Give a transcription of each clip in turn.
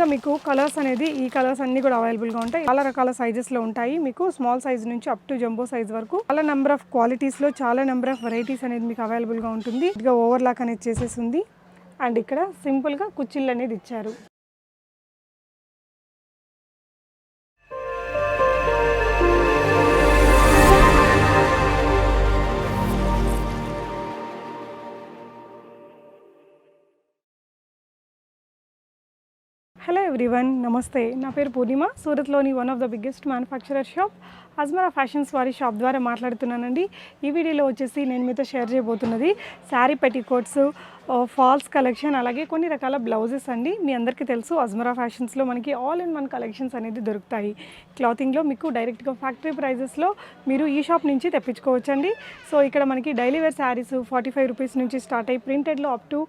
విధంగా మీకు కలర్స్ అనేది ఈ కలర్స్ అన్ని కూడా అవైలబుల్గా ఉంటాయి. చాలా రకాల సైజెస్లో ఉంటాయి. మీకు స్మాల్ సైజ్ నుంచి అప్ టు జంబో సైజ్ వరకు చాలా నెంబర్ ఆఫ్ క్వాలిటీస్లో చాలా నెంబర్ ఆఫ్ వెరైటీస్ అనేది మీకు అవైలబుల్గా ఉంటుంది. ఇదిగా ఓవర్ లాక్ అనేది చేసేసి ఉంది. అండ్ ఇక్కడ సింపుల్గా కుచ్చిళ్ళు అనేది ఇచ్చారు. ఎవ్రీవన్ నమస్తే నా పేరు Purnima. సూరత్లోని one of the biggest manufacturer shop Ajmera fashions వారి షాప్ ద్వారా మాట్లాడుతున్నానండి. ఈ వీడియోలో వచ్చేసి నేను మీతో షేర్ చేయబోతున్నది శారీ పెట్టికోట్స్ ఫాల్స్ కలెక్షన్ అలాగే కొన్ని రకాల బ్లౌజెస్ అండి. మీ అందరికీ తెలుసు అజ్మరా ఫ్యాషన్స్లో మనకి ఆల్ ఇన్ వన్ కలెక్షన్స్ అనేది దొరుకుతాయి. క్లాతింగ్లో మీకు డైరెక్ట్గా ఫ్యాక్టరీ ప్రైజెస్లో మీరు ఈ షాప్ నుంచి తెప్పించుకోవచ్చండి. సో ఇక్కడ మనకి daily wear saris forty five rupees నుంచి స్టార్ట్ అయ్యి ప్రింటెడ్లో up to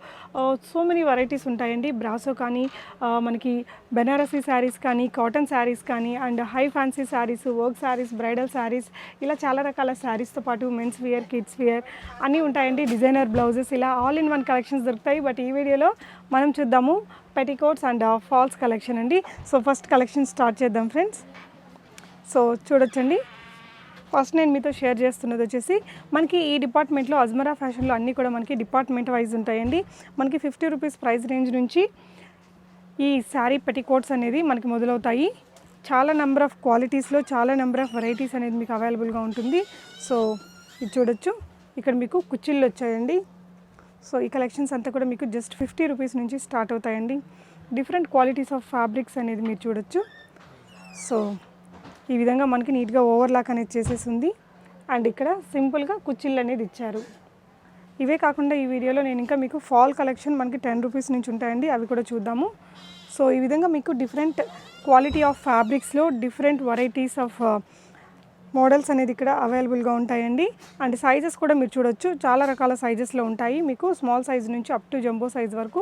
so many varieties ఉంటాయండి. బ్రాసో కానీ మనకి బెనారసీ శారీస్ కానీ కాటన్ శారీస్ కానీ and high fancy saris work saris bridal saris ఇలా చాలా రకాల శారీస్తో పాటు మెన్స్ వేర్ కిడ్స్ వేర్ అన్నీ ఉంటాయండి. డిజైనర్ బ్లౌజెస్ ఇలా ఆల్ ఇన్ వన్ కలెక్షన్స్ దొరుకుతాయి. బట్ ఈ వీడియోలో మనం చూద్దాము పెటికోట్స్ అండ్ ఫాల్స్ కలెక్షన్ అండి. సో ఫస్ట్ కలెక్షన్ స్టార్ట్ చేద్దాం ఫ్రెండ్స్ సో చూడొచ్చండి. ఫస్ట్ నేను మీతో షేర్ చేస్తున్నది వచ్చేసి మనకి ఈ డిపార్ట్మెంట్లో అజ్మరా ఫ్యాషన్లో అన్నీ కూడా మనకి డిపార్ట్మెంట్ వైజ్ ఉంటాయండి. మనకి ఫిఫ్టీ రూపీస్ ప్రైస్ రేంజ్ నుంచి ఈ శారీ పెటికోట్స్ అనేది మనకి మొదలవుతాయి. చాలా నెంబర్ ఆఫ్ క్వాలిటీస్లో చాలా నెంబర్ ఆఫ్ వెరైటీస్ అనేది మీకు అవైలబుల్గా ఉంటుంది. సో ఇది చూడొచ్చు. ఇక్కడ మీకు కుచ్చిళ్ళు వచ్చాయండి. సో ఈ కలెక్షన్స్ అంతా కూడా మీకు జస్ట్ ఫిఫ్టీ రూపీస్ నుంచి స్టార్ట్ అవుతాయండి. డిఫరెంట్ క్వాలిటీస్ ఆఫ్ ఫ్యాబ్రిక్స్ అనేది మీరు చూడొచ్చు. సో ఈ విధంగా మనకి నీట్గా ఓవర్లాక్ అనేది చేసేసి ఉంది అండ్ ఇక్కడ సింపుల్గా కుచ్చిళ్ళు అనేది ఇచ్చారు. ఇవే కాకుండా ఈ వీడియోలో నేను ఇంకా మీకు ఫాల్ కలెక్షన్ మనకి టెన్ రూపీస్ నుంచి ఉంటాయండి. అవి కూడా చూద్దాము. సో ఈ విధంగా మీకు డిఫరెంట్ క్వాలిటీ ఆఫ్ ఫ్యాబ్రిక్స్లో డిఫరెంట్ వెరైటీస్ ఆఫ్ మోడల్స్ అనేది ఇక్కడ అవైలబుల్గా ఉంటాయండి. అండ్ సైజెస్ కూడా మీరు చూడొచ్చు. చాలా రకాల సైజెస్లో ఉంటాయి. మీకు స్మాల్ సైజ్ నుంచి అప్ టు జంబో సైజ్ వరకు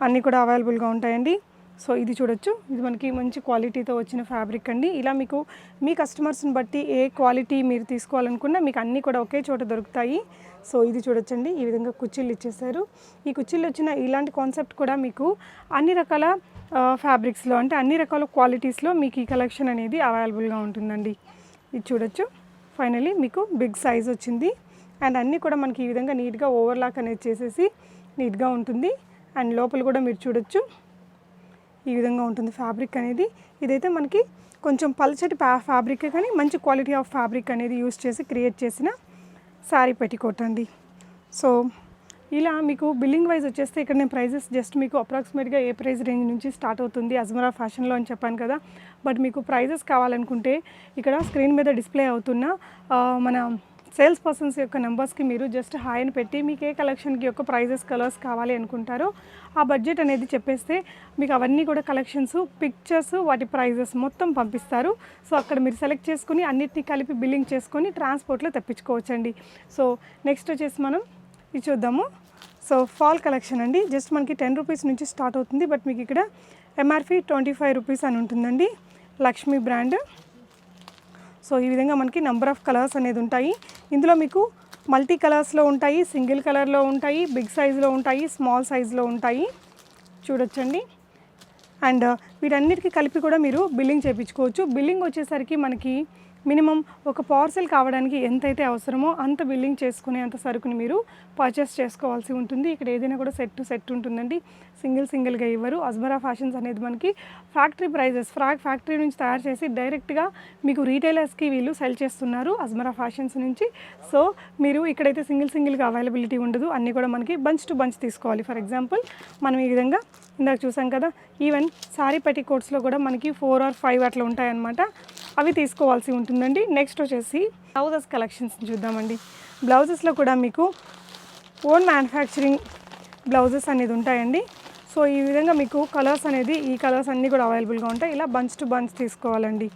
అన్నీ కూడా అవైలబుల్గా ఉంటాయండి. సో ఇది చూడొచ్చు. ఇది మనకి మంచి క్వాలిటీతో వచ్చిన ఫ్యాబ్రిక్ అండి. ఇలా మీకు మీ కస్టమర్స్ని బట్టి ఏ క్వాలిటీ మీరు తీసుకోవాలనుకున్నా మీకు అన్నీ కూడా ఒకే చోట దొరుకుతాయి. సో ఇది చూడొచ్చండి. ఈ విధంగా కుర్చీలు ఇచ్చేసారు ఈ కుర్చీలు వచ్చిన ఇలాంటి కాన్సెప్ట్ కూడా మీకు అన్ని రకాల ఫ్యాబ్రిక్స్లో అంటే అన్ని రకాల క్వాలిటీస్లో మీకు ఈ కలెక్షన్ అనేది అవైలబుల్గా ఉంటుందండి. ఇది చూడొచ్చు. ఫైనలీ మీకు బిగ్ సైజ్ వచ్చింది. అండ్ అన్నీ కూడా మనకి ఈ విధంగా నీట్గా ఓవర్లాక్ అనేది చేసేసి నీట్గా ఉంటుంది. అండ్ లోపల కూడా మీరు చూడొచ్చు. ఈ విధంగా ఉంటుంది ఫ్యాబ్రిక్ అనేది. ఇదైతే మనకి కొంచెం పలచటి ఫ్యాబ్రిక్ కానీ మంచి క్వాలిటీ ఆఫ్ ఫ్యాబ్రిక్ అనేది యూస్ చేసి క్రియేట్ చేసిన శారీ పెట్టికోట్ అండి సో ఇలా మీకు బిల్లింగ్ వైజ్ వచ్చేస్తే ఇక్కడ నేను ప్రైజెస్ జస్ట్ మీకు అప్రాక్సిమేట్గా ఏ ప్రైస్ రేంజ్ నుంచి స్టార్ట్ అవుతుంది అజ్మరా ఫ్యాషన్లో అని చెప్పాను కదా. బట్ మీకు ప్రైజెస్ కావాలనుకుంటే ఇక్కడ స్క్రీన్ మీద డిస్ప్లే అవుతున్న మన సేల్స్ పర్సన్స్ యొక్క నెంబర్స్కి మీరు జస్ట్ హాయ్ అని పెట్టి మీకు ఏ కలెక్షన్కి యొక్క ప్రైజెస్ కలర్స్ కావాలి అనుకుంటారో ఆ బడ్జెట్ అనేది చెప్పేస్తే మీకు అవన్నీ కూడా కలెక్షన్స్ పిక్చర్స్ వాటి ప్రైజెస్ మొత్తం పంపిస్తారు. సో అక్కడ మీరు సెలెక్ట్ చేసుకుని అన్నిటిని కలిపి బిల్లింగ్ చేసుకొని ట్రాన్స్పోర్ట్లో తెప్పించుకోవచ్చండి. సో నెక్స్ట్ వచ్చేసి మనం ఇది చూద్దాము. సో ఫాల్ కలెక్షన్ అండి. జస్ట్ మనకి టెన్ రూపీస్ నుంచి స్టార్ట్ అవుతుంది. బట్ మీకు ఇక్కడ ఎంఆర్పి ట్వంటీ ఫైవ్ రూపీస్ అని ఉంటుందండి. లక్ష్మీ బ్రాండ్. సో ఈ విధంగా మనకి నెంబర్ ఆఫ్ కలర్స్ అనేది ఉంటాయి. ఇందులో మీకు మల్టీ కలర్స్లో ఉంటాయి సింగిల్ కలర్లో ఉంటాయి బిగ్ సైజులో ఉంటాయి స్మాల్ సైజులో ఉంటాయి. చూడొచ్చండి. అండ్ వీటన్నిటికీ కలిపి కూడా మీరు బిల్లింగ్ చేయించుకోవచ్చు. బిల్లింగ్ వచ్చేసరికి మనకి మినిమం ఒక పార్సెల్ కావడానికి ఎంతైతే అవసరమో అంత బిల్లింగ్ చేసుకునే అంత సరుకుని మీరు పర్చేస్ చేసుకోవాల్సి ఉంటుంది. ఇక్కడ ఏదైనా కూడా సెట్ టు సెట్ ఉంటుందండి. సింగిల్ సింగిల్గా ఇవ్వరు. అజ్మరా ఫ్యాషన్స్ అనేది మనకి ఫ్యాక్టరీ ప్రైజెస్ ఫ్రాక్ ఫ్యాక్టరీ నుంచి తయారు చేసి డైరెక్ట్గా మీకు రీటైలర్స్కి వీళ్ళు సెల్ చేస్తున్నారు అజ్మరా ఫ్యాషన్స్ నుంచి. సో మీరు ఇక్కడైతే సింగిల్ సింగిల్గా అవైలబిలిటీ ఉండదు. అన్నీ కూడా మనకి బంచ్ టు బంచ్ తీసుకోవాలి. ఫర్ ఎగ్జాంపుల్ మనం ఈ విధంగా ఇందాక చూసాం కదా ఈవెన్ సారీ పెటికోట్స్లో కూడా మనకి ఫోర్ ఆర్ ఫైవ్ అట్లా ఉంటాయన్నమాట. అవి తీసుకోవాల్సి ఉంటుందండి. నెక్స్ట్ వచ్చేసి బ్లౌజెస్ కలెక్షన్స్ చూద్దామండి. బ్లౌజెస్లో కూడా మీకు ఓన్ మ్యానుఫ్యాక్చరింగ్ బ్లౌజెస్ అనేది ఉంటాయండి. సో ఈ విధంగా మీకు కలర్స్ అనేది ఈ కలర్స్ అన్నీ కూడా అవైలబుల్గా ఉంటాయి. ఇలా బంచ్ టు బంచ్ తీసుకోవాలండి.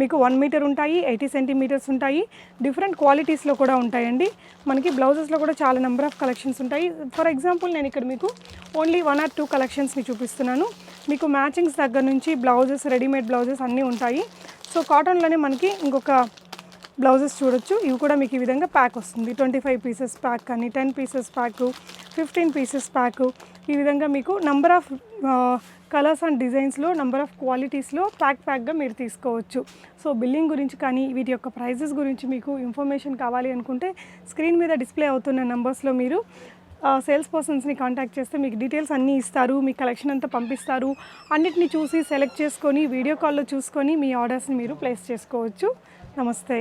మీకు వన్ మీటర్ ఉంటాయి ఎయిటీ సెంటీమీటర్స్ ఉంటాయి. డిఫరెంట్ క్వాలిటీస్లో కూడా ఉంటాయండి. మనకి బ్లౌజెస్లో కూడా చాలా నెంబర్ ఆఫ్ కలెక్షన్స్ ఉంటాయి. ఫర్ ఎగ్జాంపుల్ నేను ఇక్కడ మీకు ఓన్లీ వన్ ఆర్ టూ కలెక్షన్స్ని చూపిస్తున్నాను. మీకు మ్యాచింగ్స్ దగ్గర నుంచి బ్లౌజెస్ రెడీమేడ్ బ్లౌజెస్ అన్నీ ఉంటాయి. సో కాటన్లోనే మనకి ఇంకొక బ్లౌజెస్ చూడొచ్చు. ఇవి కూడా మీకు ఈ విధంగా ప్యాక్ వస్తుంది. ట్వంటీ ఫైవ్ పీసెస్ ప్యాక్ కానీ ten pieces pack fifteen pieces pack. ఈ విధంగా మీకు నంబర్ ఆఫ్ కలర్స్ అండ్ డిజైన్స్లో నెంబర్ ఆఫ్ క్వాలిటీస్లో ప్యాక్ ప్యాక్గా మీరు తీసుకోవచ్చు. సో బిల్లింగ్ గురించి కానీ వీటి యొక్క ప్రైజెస్ గురించి మీకు ఇన్ఫర్మేషన్ కావాలి అనుకుంటే స్క్రీన్ మీద డిస్ప్లే అవుతున్న నెంబర్స్లో మీరు సేల్స్ పర్సన్స్ని కాంటాక్ట్ చేస్తే మీకు డీటెయిల్స్ అన్నీ ఇస్తారు మీ కలెక్షన్ అంతా పంపిస్తారు. అన్నిటిని చూసి సెలెక్ట్ చేసుకొని వీడియో కాల్లో చూసుకొని మీ ఆర్డర్స్ని మీరు ప్లేస్ చేసుకోవచ్చు. నమస్తే.